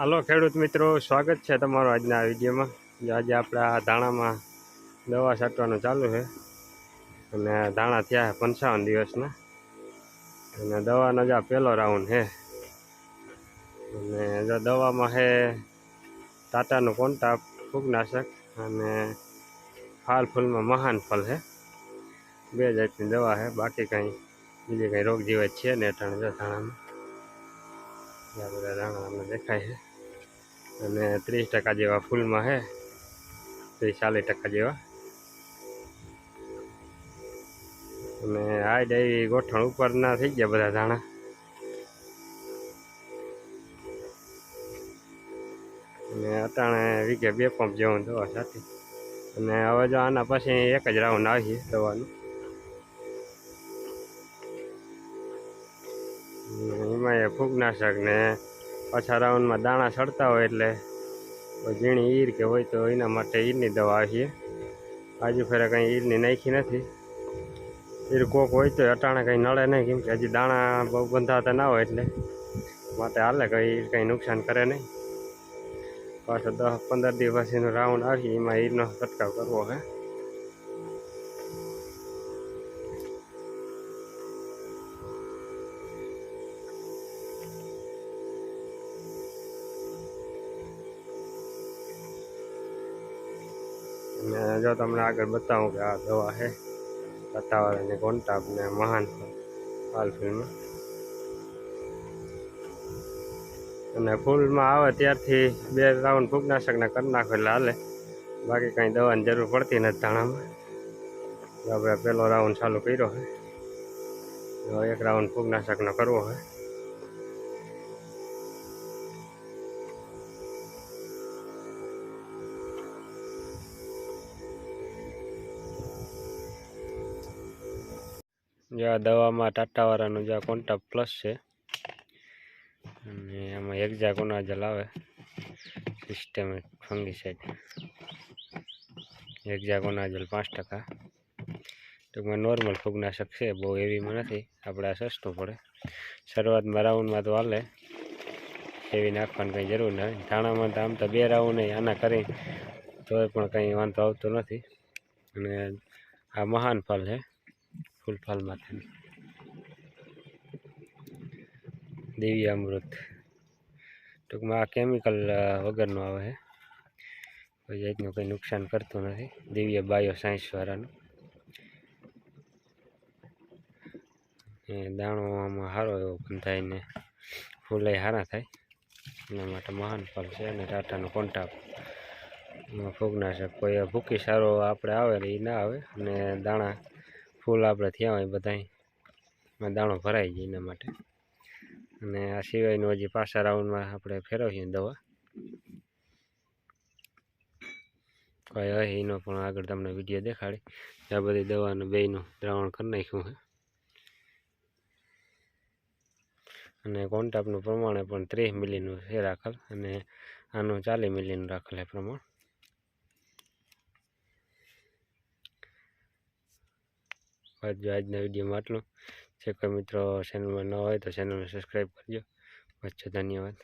હાલો ખેડૂત મિત્રો, સ્વાગત છે તમારું આજના વિડીયોમાં. આજે આપણે આ ધાણામાં દવા છાંટવાનું ચાલુ છે. અને ધાણા થયા પંચાવન દિવસના. અને દવાનો જ આ પહેલો રાઉન્ડ છે. અને જો દવામાં છે ટાટાનું કોન્ટાપ, ફૂગનાશક અને ફાલ ફૂલમાં મહાન ફળ છે. બે જાતની દવા છે, બાકી કંઈ બીજી કંઈ રોગ જીવાત છે ને અટાણે જો ધાણામાં. બધા અમને દેખાય છે. અને ત્રીસ ટકા જેવા ફૂલમાં છે ત્રીસ ચાલીસ ટકા જેવા. અને આ ડાયરી ગોઠણ ઉપરના થઈ ગયા બધા ધાણા. અને અટાણે વીઘે બે પંપ જેવું દવા સાથે. અને હવે જો આના પછી એક જ રાઉન્ડ આવીએ દવાનું. એમાં એ ફૂગનાશક ને પાછા રાઉન્ડમાં દાણા સડતા હોય એટલે ઝીણી ઈર કે હોય તો એના માટે ઈરની દવા આવીએ. આજુ ફેરે કંઈ ઈરની નાખી નથી. ઈર કોક હોય તો અટાણે કંઈ નળે નહીં, કેમ કે હજી દાણા બહુ બંધાતા ના હોય એટલે માટે હાલે કંઈ ઈર કંઈ નુકસાન કરે નહીં. પાછો દસ પંદર દિવસ પછીનો રાઉન્ડ આવી એમાં ઈરનો છંટકાવ કરવો હે. અને જો તમને આગળ બતાવું કે આ દવા છે પત્તાવાળાની કોન્ટાપ ને મહાન હાલ ફિલ્મ અને ફૂલમાં આવે ત્યારથી બે રાઉન્ડ ફૂગનાશકના કરી નાખો એટલે હાલે. બાકી કાંઈ દવાની જરૂર પડતી નથી ધાણામાં. આપણે પહેલો રાઉન્ડ ચાલુ કર્યો છે એક રાઉન્ડ ફૂગનાશકનો કરવો છે જો આ દવામાં ટાટાવાળાનું જે કોન્ટાપ પ્લસ છે, અને એમાં એક્ઝા કોનાજલ આવે સિસ્ટમિક ફંગીસાઇડ એક્ઝા કોનાજલ પાંચ ટકા. ટૂંકમાં નોર્મલ ફૂગનાશક છે, બહુ એવીમાં નથી, આપણે આ સસ્તું પડે. શરૂઆતમાં રાઉન્ડમાં તો હાલે એવી નાખવાની કંઈ જરૂર નથી ધાણામાં તો આમ તો બે રાઉન્ડ આના કરી તોય પણ કંઈ વાંધો આવતો નથી. અને આ મહાન ફળ છે. ફૂલ ફળમાંથી દેવી અમૃત. ટૂંકમાં આ કેમિકલ વગરનું આવે છે. કોઈ જાતનું કંઈ નુકસાન કરતું નથી. દિવ્ય બાયો સાયન્સવાળાનું દાણો આમાં સારો એવો પણ થાય ને ફૂલે સારા થાય. એના માટે મહાન ફળ છે અને ટાટાનો કોન્ટાપ ફૂગના છે કોઈ ભૂકી સારો આપણે આવે એ ના આવે. અને દાણા ફૂલ આપણે થયા હોય બધાય દાણો ભરાઈ જાય એના માટે. અને આ સિવાયનું હજી પાછા રાઉન્ડમાં આપણે ફેરવીએ દવા. કોઈ હોય એનો પણ આગળ તમને વીડિયો દેખાડી. આ બધી દવાનું બેયનું દ્રાવણ કરી નાખ્યું છે અને કોન્ટાપનું પ્રમાણે પણ ત્રીસ મિલીનું છે રાખેલ. અને આનું ચાલીસ મિલીનું રાખેલ પ્રમાણ. બસ જો આજના વિડીયોમાં આટલું. જે કોઈ મિત્રો ચેનલમાં ન હોય તો ચેનલને સબસ્ક્રાઈબ કરજો. બચ્ચો ધન્યવાદ.